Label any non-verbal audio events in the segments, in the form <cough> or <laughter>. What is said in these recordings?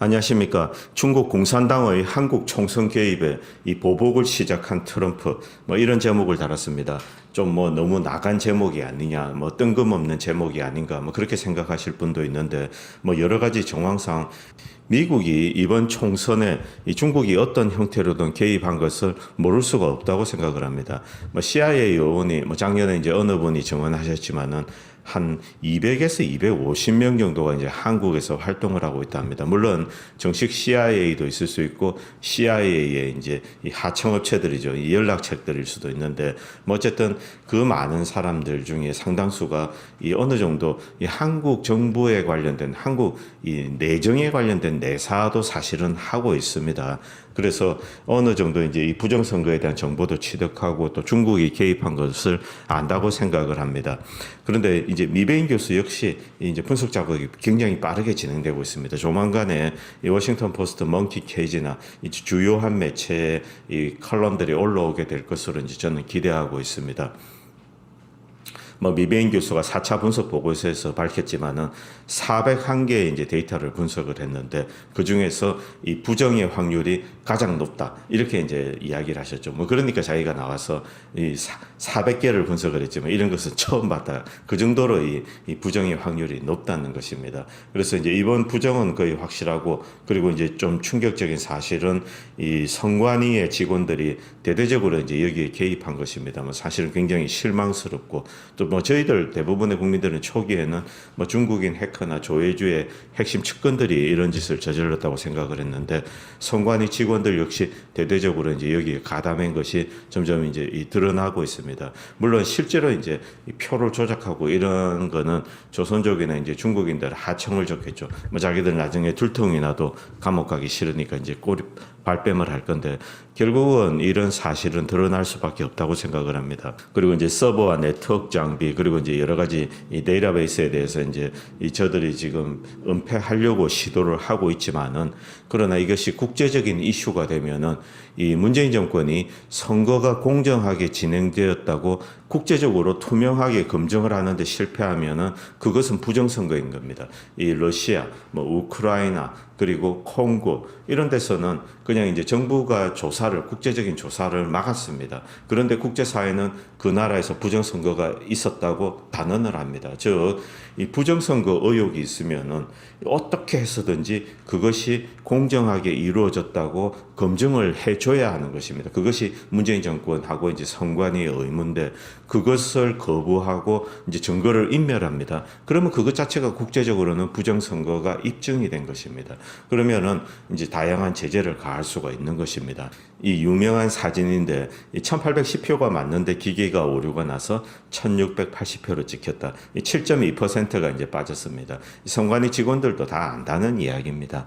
안녕하십니까. 중국 공산당의 한국 총선 개입에 이 보복을 시작한 트럼프 뭐 이런 제목을 달았습니다. 좀 뭐 너무 나간 제목이 아니냐, 뭐 뜬금없는 제목이 아닌가, 뭐 그렇게 생각하실 분도 있는데 뭐 여러 가지 정황상 미국이 이번 총선에 이 중국이 어떤 형태로든 개입한 것을 모를 수가 없다고 생각을 합니다. 뭐 CIA 요원이 뭐 작년에 이제 어느 분이 증언하셨지만은 한 200에서 250명 정도가 이제 한국에서 활동을 하고 있다 합니다. 물론 정식 CIA도 있을 수 있고 CIA의 이제 이 하청업체들이죠. 이 연락책들일 수도 있는데 뭐 어쨌든 그 많은 사람들 중에 상당수가 이 어느 정도 이 한국 정부에 관련된 한국 이 내정에 관련된 내사도 사실은 하고 있습니다. 그래서 어느 정도 이제 이 부정선거에 대한 정보도 취득하고 또 중국이 개입한 것을 안다고 생각을 합니다. 그런데 이제 미베인 교수 역시 이제 분석 작업이 굉장히 빠르게 진행되고 있습니다. 조만간에 이 워싱턴 포스트, 멍키 케이지나 이 주요한 매체의 이 칼럼들이 올라오게 될 것으로 이제 저는 기대하고 있습니다. 뭐 미베인 교수가 4차 분석 보고서에서 밝혔지만은 401개의 이제 데이터를 분석을 했는데 그 중에서 이 부정의 확률이 가장 높다. 이렇게 이제 이야기를 하셨죠. 뭐 그러니까 자기가 나와서 이 400개를 분석을 했지만 이런 것은 <laughs> 처음 봤다. 그 정도로 이, 이 부정의 확률이 높다는 것입니다. 그래서 이제 이번 부정은 거의 확실하고 그리고 이제 좀 충격적인 사실은 이 성관위의 직원들이 대대적으로 이제 여기에 개입한 것입니다. 뭐 사실은 굉장히 실망스럽고 또뭐 저희들 대부분의 국민들은 초기에는 뭐 중국인 해커나 조회주의 핵심 측근들이 이런 짓을 저질렀다고 생각을 했는데 성관위 직원들 역시 대대적으로 이제 여기에 가담한 것이 점점 이제 이 드러나고 있습니다. 물론 실제로 이제 이 표를 조작하고 이런 거는 조선족이나 이제 중국인들 하청을 줬겠죠. 뭐 자기들 나중에 둘통이 나도 감옥 가기 싫으니까 이제 꼬리 발뺌을 할 건데 결국은 이런 사실은 드러날 수밖에 없다고 생각을 합니다. 그리고 이제 서버와 네트워크 장비 그리고 이제 여러 가지 이 데이터베이스에 대해서 이제 이 저들이 지금 은폐하려고 시도를 하고 있지만은 그러나 이것이 국제적인 이슈가 되면은 이 문재인 정권이 선거가 공정하게 진행되었다고 국제적으로 투명하게 검증을 하는데 실패하면은 그것은 부정선거인 겁니다. 이 러시아, 뭐 우크라이나 그리고 콩고 이런 데서는 그냥 이제 정부가 조사를 국제적인 조사를 막았습니다. 그런데 국제사회는 그 나라에서 부정선거가 있었다고 단언을 합니다. 즉 이 부정선거 의혹이 있으면은 어떻게 해서든지 그것이 공정하게 이루어졌다고 검증을 해줘야 하는 것입니다. 그것이 문재인 정권하고 이제 선관위의 의무인데 그것을 거부하고 이제 증거를 인멸합니다. 그러면 그것 자체가 국제적으로는 부정선거가 입증이 된 것입니다. 그러면은 이제 다양한 제재를 가할 수가 있는 것입니다. 이 유명한 사진인데 1810표가 맞는데 기계가 오류가 나서 1680표로 찍혔다. 이 7.2%가 이제 빠졌습니다. 선관위 직원들도 다 안다는 이야기입니다.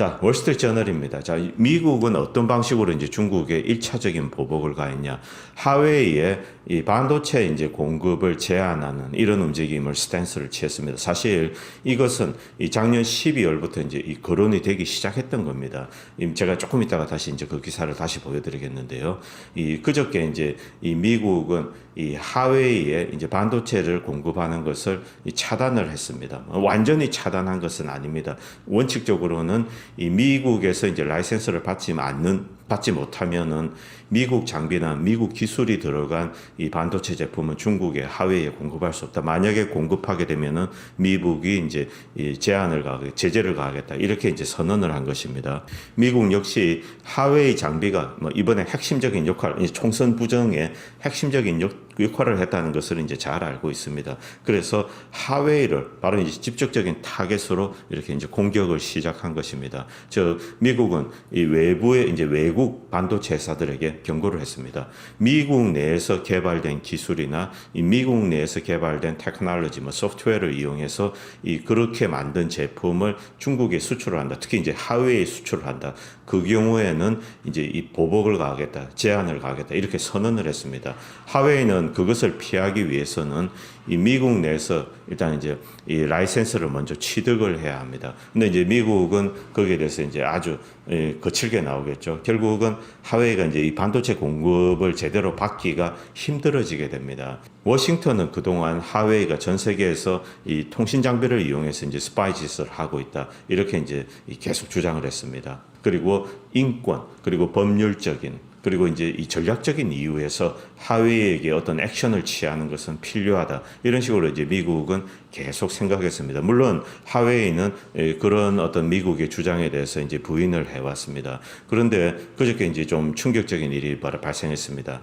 자, 월스트리트 저널입니다. 자, 미국은 어떤 방식으로 이제 중국에 1차적인 보복을 가했냐. 하웨이에 이 반도체 이제 공급을 제한하는 이런 움직임을 스탠스를 취했습니다. 사실 이것은 이 작년 12월부터 이제 이 거론이 되기 시작했던 겁니다. 이 제가 조금 이따가 다시 이제 그 기사를 다시 보여드리겠는데요. 이 그저께 이제 이 미국은 이 하웨이에 이제 반도체를 공급하는 것을 이 차단을 했습니다. 완전히 차단한 것은 아닙니다. 원칙적으로는 이 미국에서 이제 라이센스를 받지 않는 받지 못하면은 미국 장비나 미국 기술이 들어간 이 반도체 제품은 중국의 하웨이에 공급할 수 없다. 만약에 공급하게 되면은 미국이 이제 이 제한을 가게 제재를 가하겠다. 이렇게 이제 선언을 한 것입니다. 미국 역시 하웨이 장비가 뭐 이번에 핵심적인 역할, 이 총선 부정의 핵심적인 역 역할을 했다는 것을 이제 잘 알고 있습니다. 그래서 하웨이를 바로 이제 직접적인 타겟으로 이렇게 이제 공격을 시작한 것입니다. 저 미국은 이 외부의 이제 외국 반도체 회사들에게 경고를 했습니다. 미국 내에서 개발된 기술이나 이 미국 내에서 개발된 테크놀로지, 뭐 소프트웨어를 이용해서 이 그렇게 만든 제품을 중국에 수출을 한다. 특히 이제 하웨이에 수출을 한다. 그 경우에는 이제 이 보복을 가하겠다, 제한을 가하겠다 이렇게 선언을 했습니다. 하웨이는 그것을 피하기 위해서는 이 미국 내에서 일단 이제 이 라이센스를 먼저 취득을 해야 합니다. 근데 이제 미국은 거기에 대해서 이제 아주 예, 거칠게 나오겠죠. 결국은 하웨이가 이제 이 반도체 공급을 제대로 받기가 힘들어지게 됩니다. 워싱턴은 그동안 하웨이가 전 세계에서 이 통신 장비를 이용해서 이제 스파이 짓을 하고 있다. 이렇게 이제 계속 주장을 했습니다. 그리고 인권, 그리고 법률적인 그리고 이제 이 전략적인 이유에서 하웨이에게 어떤 액션을 취하는 것은 필요하다. 이런 식으로 이제 미국은 계속 생각했습니다. 물론 하웨이는 예, 그런 어떤 미국의 주장에 대해서 이제 부인을 해왔습니다. 그런데 그저께 이제 좀 충격적인 일이 발생했습니다.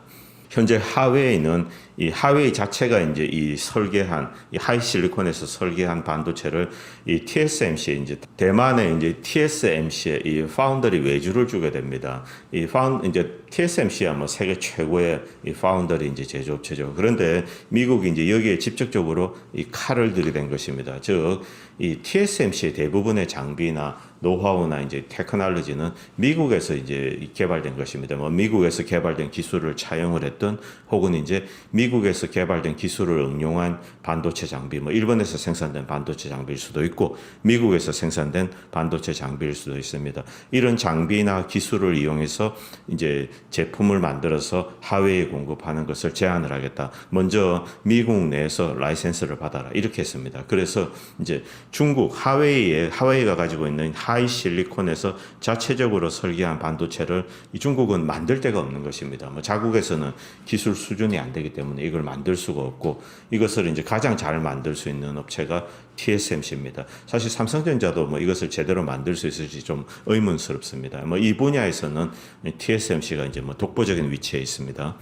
현재 하웨이는 이 하웨이 자체가 이제 이 설계한 이 하이실리콘에서 설계한 반도체를 이 TSMC에 이제 대만의 이제 TSMC의 이 파운더리 외주를 주게 됩니다. 이 파운 이제 TSMC야 뭐 세계 최고의 이 파운더리 이제 제조업체죠. 그런데 미국이 이제 여기에 직접적으로 이 칼을 들이댄 것입니다. 즉 이 TSMC의 대부분의 장비나 노하우나 이제 테크놀로지는 미국에서 이제 개발된 것입니다. 뭐 미국에서 개발된 기술을 차용을 했던 혹은 이제 미 국에서 개발된 기술을 응용한 반도체 장비, 뭐 일본에서 생산된 반도체 장비일 수도 있고 미국에서 생산된 반도체 장비일 수도 있습니다. 이런 장비나 기술을 이용해서 이제 제품을 만들어서 하웨이에 공급하는 것을 제한을 하겠다. 먼저 미국 내에서 라이센스를 받아라 이렇게 했습니다. 그래서 이제 중국 하웨이에 하웨이가 가지고 있는 하이 실리콘에서 자체적으로 설계한 반도체를 이 중국은 만들 데가 없는 것입니다. 뭐 자국에서는 기술 수준이 안 되기 때문에 이걸 만들 수가 없고 이것을 이제 가장 잘 만들 수 있는 업체가 TSMC입니다. 사실 삼성전자도 뭐 이것을 제대로 만들 수 있을지 좀 의문스럽습니다. 뭐 이 분야에서는 TSMC가 이제 뭐 독보적인 위치에 있습니다.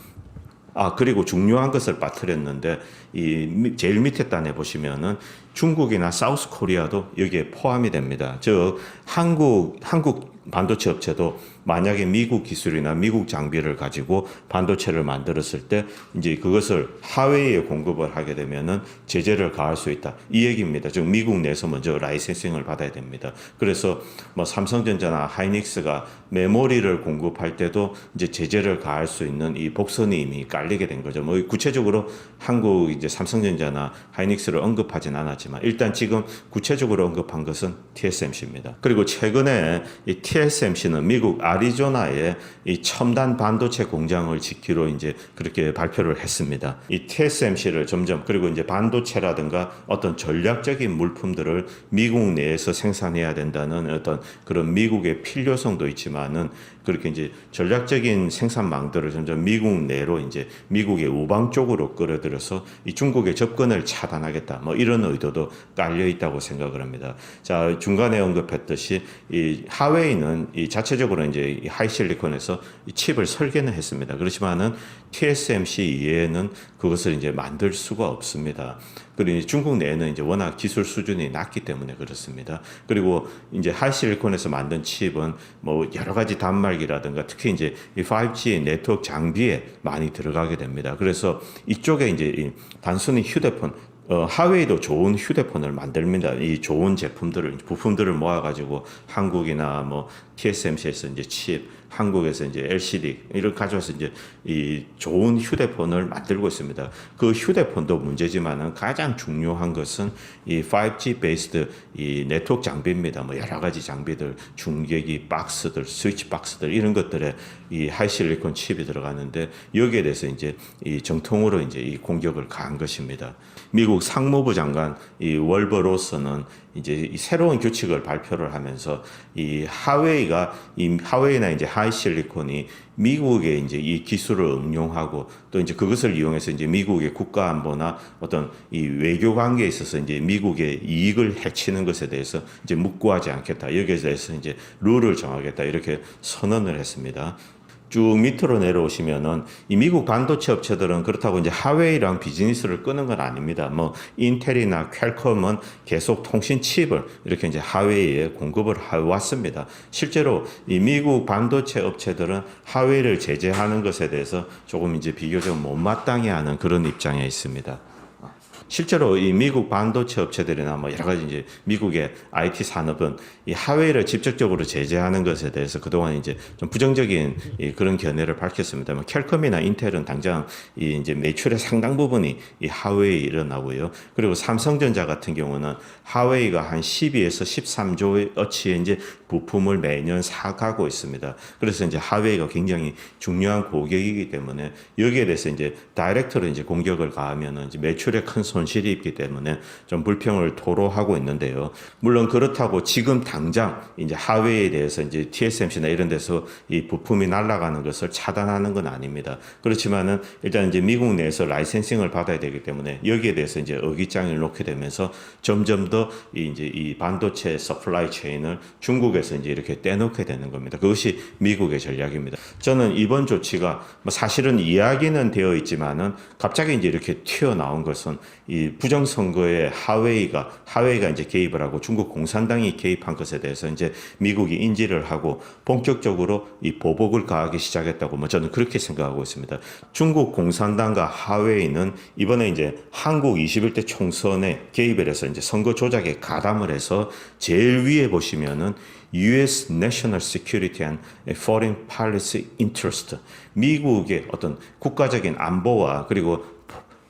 아 그리고 중요한 것을 빠뜨렸는데 이 미- 제일 밑에 단에 보시면은 중국이나 사우스 코리아도 여기에 포함이 됩니다. 즉 한국 한국 반도체 업체도 만약에 미국 기술이나 미국 장비를 가지고 반도체를 만들었을 때 이제 그것을 하웨이에 공급을 하게 되면은 제재를 가할 수 있다. 이 얘기입니다. 즉 미국 내에서 먼저 라이센싱을 받아야 됩니다. 그래서 뭐 삼성전자나 하이닉스가 메모리를 공급할 때도 이제 제재를 가할 수 있는 이 복선이 이미 깔리게 된 거죠. 뭐 구체적으로 한국 이제 삼성전자나 하이닉스를 언급하진 않았지만 일단 지금 구체적으로 언급한 것은 TSMC입니다. 그리고 최근에 이 TSMC는 미국 아리조나에 이 첨단 반도체 공장을 짓기로 이제 그렇게 발표를 했습니다. 이 TSMC를 점점 그리고 이제 반도체라든가 어떤 전략적인 물품들을 미국 내에서 생산해야 된다는 어떤 그런 미국의 필요성도 있지만은 그렇게 이제 전략적인 생산망들을 점점 미국 내로 이제 미국의 우방 쪽으로 끌어들여서 이 중국의 접근을 차단하겠다. 뭐 이런 의도도 깔려 있다고 생각을 합니다. 자 중간에 언급했듯이 이 하웨이는 이 자체적으로 이제 이 하이실리콘에서 이 칩을 설계는 했습니다. 그렇지만은 TSMC 이외에는 그것을 이제 만들 수가 없습니다. 그리고 중국 내에는 이제 워낙 기술 수준이 낮기 때문에 그렇습니다. 그리고 이제 하이실리콘에서 만든 칩은 뭐 여러 가지 단말기라든가 특히 이제 이 5G 네트워크 장비에 많이 들어가게 됩니다. 그래서 이쪽에 이제 이 단순히 휴대폰 어, 하웨이도 좋은 휴대폰을 만듭니다. 이 좋은 제품들을 부품들을 모아가지고 한국이나 뭐 TSMC에서 이제 칩, 한국에서 이제 LCD 이를 가져와서 이제 이 좋은 휴대폰을 만들고 있습니다. 그 휴대폰도 문제지만은 가장 중요한 것은 이 5G 베이스드 이 네트워크 장비입니다. 뭐 여러 가지 장비들, 중계기 박스들, 스위치 박스들 이런 것들에 이 하이실리콘 칩이 들어가는데 여기에 대해서 이제 이 정통으로 이제 이 공격을 가한 것입니다. 미국 상무부 장관 이 월버 로서는 이제 이 새로운 규칙을 발표를 하면서 이 하웨이가 이 하웨이나 이제 하이실리콘이 미국의 이제 이 기술을 응용하고 또 이제 그것을 이용해서 이제 미국의 국가 안보나 어떤 이 외교 관계에 있어서 이제 미국의 이익을 해치는 것에 대해서 이제 묵고하지 않겠다. 여기에 대해서 이제 룰을 정하겠다. 이렇게 선언을 했습니다. 쭉 밑으로 내려오시면은 이 미국 반도체 업체들은 그렇다고 이제 하웨이랑 비즈니스를 끄는 건 아닙니다. 뭐 인텔이나 퀄컴은 계속 통신 칩을 이렇게 이제 하웨이에 공급을 해 왔습니다. 실제로 이 미국 반도체 업체들은 하웨이를 제재하는 것에 대해서 조금 이제 비교적 못마땅해하는 그런 입장에 있습니다. 실제로 이 미국 반도체 업체들이나 뭐 여러 가지 이제 미국의 IT 산업은 이 하웨이를 직접적으로 제재하는 것에 대해서 그동안 이제 좀 부정적인 이 그런 견해를 밝혔습니다. 뭐 캘컴이나 인텔은 당장 이 이제 매출의 상당 부분이 이 하웨이 일어나고요. 그리고 삼성전자 같은 경우는 하웨이가 한 12에서 13조 어치의 이제 부품을 매년 사가고 있습니다. 그래서 이제 하웨이가 굉장히 중요한 고객이기 때문에 여기에 대해서 이제 다이렉트로 이제 공격을 가하면은 이제 매출에 큰손 실이 있기 때문에 좀 불평을 토로하고 있는데요. 물론 그렇다고 지금 당장 이제 하웨이에 대해서 이제 TSMC나 이런 데서 이 부품이 날아가는 것을 차단하는 건 아닙니다. 그렇지만은 일단 이제 미국 내에서 라이센싱을 받아야 되기 때문에 여기에 대해서 이제 어깃장을 놓게 되면서 점점 더 이 이제 이 반도체 서플라이 체인을 중국에서 이제 이렇게 떼놓게 되는 겁니다. 그것이 미국의 전략입니다. 저는 이번 조치가 뭐 사실은 이야기는 되어 있지만은 갑자기 이제 이렇게 튀어나온 것은 이 부정선거에 하웨이가 하웨이가 이제 개입을 하고 중국 공산당이 개입한 것에 대해서 이제 미국이 인지를 하고 본격적으로 이 보복을 가하기 시작했다고 뭐 저는 그렇게 생각하고 있습니다. 중국 공산당과 하웨이는 이번에 이제 한국 21대 총선에 개입을 해서 이제 선거 조작에 가담을 해서 제일 위에 보시면은 U.S. National Security and Foreign Policy Interest 미국의 어떤 국가적인 안보와 그리고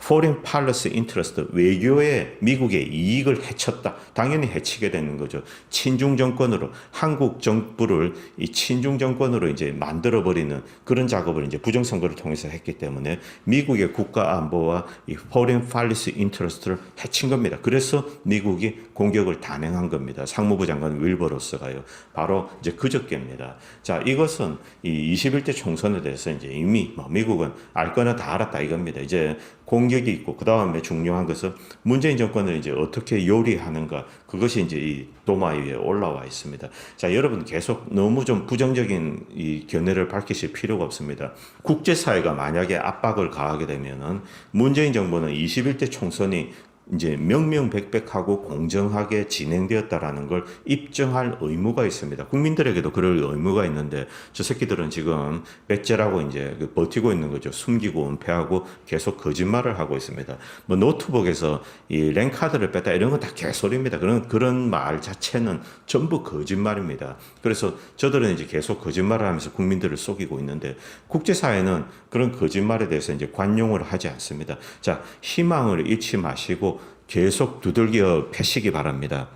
foreign policy interest 외교에 미국의 이익을 해쳤다. 당연히 해치게 되는 거죠. 친중 정권으로 한국 정부를 이 친중 정권으로 이제 만들어 버리는 그런 작업을 이제 부정 선거를 통해서 했기 때문에 미국의 국가 안보와 이 foreign policy interest를 해친 겁니다. 그래서 미국이 공격을 단행한 겁니다. 상무부 장관 윌버로스가요. 바로 이제 그저께입니다. 자, 이것은 이 21대 총선에 대해서 이제 이미 뭐 미국은 알 거나 다 알았다 이겁니다. 이제 공격 이 있고 그 다음에 중요한 것은 문재인 정권을 이제 어떻게 요리하는가 그것이 이제 이 도마 위에 올라와 있습니다. 자 여러분 계속 너무 좀 부정적인 이 견해를 밝히실 필요가 없습니다. 국제사회가 만약에 압박을 가하게 되면은 문재인 정부는 21대 총선이 이제 명명백백하고 공정하게 진행되었다라는 걸 입증할 의무가 있습니다. 국민들에게도 그럴 의무가 있는데 저 새끼들은 지금 배째라고 이제 그 버티고 있는 거죠. 숨기고 은폐하고 계속 거짓말을 하고 있습니다. 뭐 노트북에서 이 랭카드를 뺐다 이런 건 다 개소리입니다. 그런 그런 말 자체는 전부 거짓말입니다. 그래서 저들은 이제 계속 거짓말을 하면서 국민들을 속이고 있는데 국제사회는 그런 거짓말에 대해서 이제 관용을 하지 않습니다. 자 희망을 잃지 마시고 계속 두들겨 패시기 바랍니다.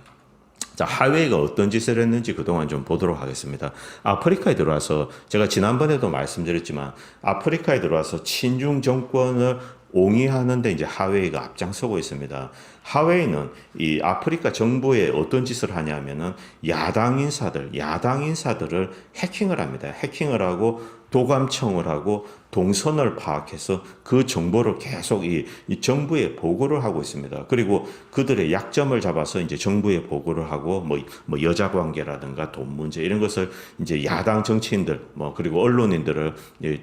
자, 하웨이가 어떤 짓을 했는지 그동안 좀 보도록 하겠습니다. 아프리카에 들어와서 제가 지난번에도 말씀드렸지만 아프리카에 들어와서 친중 정권을 옹이하는데 이제 하웨이가 앞장서고 있습니다. 하웨이는 이 아프리카 정부에 어떤 짓을 하냐면은 야당 인사들, 야당 인사들을 해킹을 합니다. 해킹을 하고 도감청을 하고 동선을 파악해서 그 정보를 계속 이, 이 정부에 보고를 하고 있습니다. 그리고 그들의 약점을 잡아서 이제 정부에 보고를 하고 뭐, 뭐 여자 관계라든가 돈 문제 이런 것을 이제 야당 정치인들 뭐 그리고 언론인들을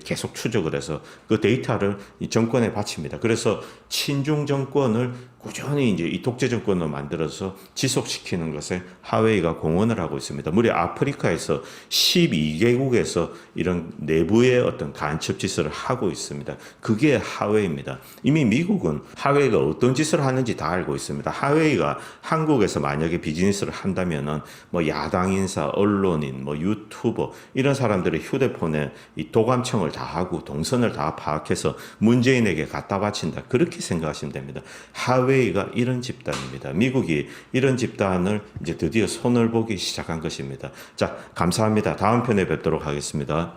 계속 추적을 해서 그 데이터를 이 정권에 바칩니다. 그래서 친중 정권을 꾸준히 이제 이 독재 정권을 만들어서 지속시키는 것에 하웨이가 공헌을 하고 있습니다. 무려 아프리카에서 12개국에서 이런 내 부의 어떤 간첩 짓을 하고 있습니다. 그게 하웨이입니다. 이미 미국은 하웨이가 어떤 짓을 하는지 다 알고 있습니다. 하웨이가 한국에서 만약에 비즈니스를 한다면은 뭐 야당 인사, 언론인, 뭐 유튜버 이런 사람들의 휴대폰에 이 도감청을 다 하고 동선을 다 파악해서 문재인에게 갖다 바친다. 그렇게 생각하시면 됩니다. 하웨이가 이런 집단입니다. 미국이 이런 집단을 이제 드디어 손을 보기 시작한 것입니다. 자, 감사합니다. 다음 편에 뵙도록 하겠습니다.